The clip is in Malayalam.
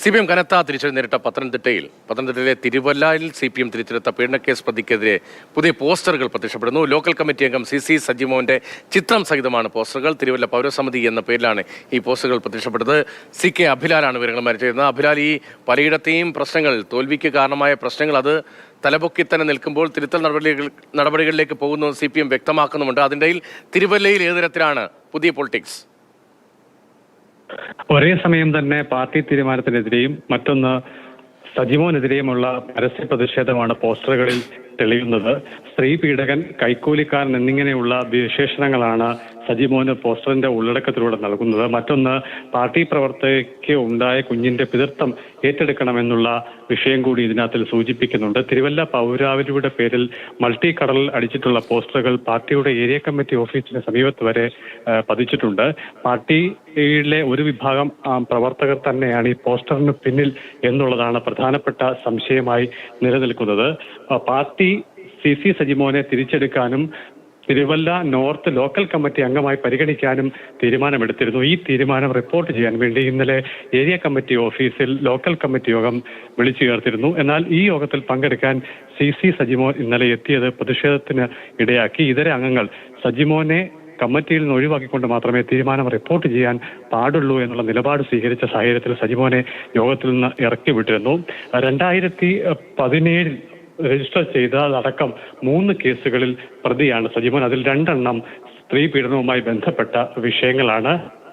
സി പി എം കനത്ത തിരിച്ചടി നേരിട്ട പത്തനംതിട്ടയിൽ. പത്തനംതിട്ടയിലെ തിരുവല്ലയിൽ സി പി എം തിരിച്ചെടുത്ത പീഡനക്കേസ് പ്രതിക്കെതിരെ പുതിയ പോസ്റ്ററുകൾ പ്രത്യക്ഷപ്പെടുന്നു. ലോക്കൽ കമ്മിറ്റി അംഗം സി സി സജിമോഹന്റെ ചിത്രം സഹിതമാണ് പോസ്റ്ററുകൾ. തിരുവല്ല പൗരസമിതി എന്ന പേരിലാണ് ഈ പോസ്റ്ററുകൾ പ്രത്യക്ഷപ്പെട്ടത്. സി കെ അഭിലാലാണ് വിവരങ്ങൾ മരിച്ചിരുന്നത്. അഭിലാൽ ഈ പലയിടത്തെയും പ്രശ്നങ്ങൾ തോൽവിക്ക് കാരണമായ പ്രശ്നങ്ങൾ അത് തലപൊക്കി തന്നെ നിൽക്കുമ്പോൾ തിരുത്തൽ നടപടികൾ നടപടികളിലേക്ക് പോകുന്നു സി പി എം വ്യക്തമാക്കുന്നുമുണ്ട്. അതിന്റെ തിരുവല്ലയിൽ ഏതു തരത്തിലാണ് പുതിയ പൊളിറ്റിക്സ്? ഒരേ സമയം തന്നെ പാർട്ടി തീരുമാനത്തിനെതിരെയും മറ്റൊന്ന് സജിമോനെതിരെയുമുള്ള പരസ്യ പ്രതിഷേധമാണ് പോസ്റ്ററുകളിൽ തെളിയുന്നത്. സ്ത്രീ പീഡകൻ കൈക്കൂലിക്കാരൻ എന്നിങ്ങനെയുള്ള വിശേഷണങ്ങളാണ് സജിമോന് പോസ്റ്ററിന്റെ ഉള്ളടക്കത്തിലൂടെ നൽകുന്നത്. മറ്റൊന്ന് പാർട്ടി പ്രവർത്തകയ്ക്ക് ഉണ്ടായ കുഞ്ഞിന്റെ പിതൃത്വം ഏറ്റെടുക്കണമെന്നുള്ള വിഷയം കൂടി ഇതിനകത്തിൽ സൂചിപ്പിക്കുന്നുണ്ട്. തിരുവല്ല പൗരാവലിയുടെ പേരിൽ മൾട്ടി കടൽ അടിച്ചിട്ടുള്ള പോസ്റ്ററുകൾ പാർട്ടിയുടെ ഏരിയ കമ്മിറ്റി ഓഫീസിന് സമീപത്ത് വരെ പതിച്ചിട്ടുണ്ട്. പാർട്ടിയിലെ ഒരു വിഭാഗം പ്രവർത്തകർ തന്നെയാണ് ഈ പോസ്റ്ററിന് പിന്നിൽ എന്നുള്ളതാണ് പ്രധാനപ്പെട്ട സംശയമായി നിലനിൽക്കുന്നത്. ആ, സി സി സജിമോനെ തിരിച്ചെടുക്കാനും തിരുവല്ല നോർത്ത് ലോക്കൽ കമ്മിറ്റി അംഗമായി പരിഗണിക്കാനും തീരുമാനമെടുത്തിരുന്നു. ഈ തീരുമാനം റിപ്പോർട്ട് ചെയ്യാൻ വേണ്ടി ഇന്നലെ ഏരിയ കമ്മിറ്റി ഓഫീസിൽ ലോക്കൽ കമ്മിറ്റി യോഗം വിളിച്ചു ചേർത്തിരുന്നു. എന്നാൽ ഈ യോഗത്തിൽ പങ്കെടുക്കാൻ സി സി സജിമോൻ ഇന്നലെ എത്തിയത് പ്രതിഷേധത്തിന് ഇടയാക്കി. ഇതര അംഗങ്ങൾ സജിമോനെ കമ്മിറ്റിയിൽ നിന്ന് ഒഴിവാക്കിക്കൊണ്ട് മാത്രമേ തീരുമാനം റിപ്പോർട്ട് ചെയ്യാൻ പാടുള്ളൂ എന്നുള്ള നിലപാട് സ്വീകരിച്ച സാഹചര്യത്തിൽ സജിമോനെ യോഗത്തിൽ നിന്ന് ഇറക്കി വിട്ടിരുന്നു. രണ്ടായിരത്തി പതിനേഴിൽ രജിസ്റ്റർ ചെയ്തതടക്കം മൂന്ന് കേസുകളിൽ പ്രതിയാണ് സജിമോൻ. അതിൽ രണ്ടെണ്ണം സ്ത്രീ പീഡനവുമായി ബന്ധപ്പെട്ട വിഷയങ്ങളാണ്.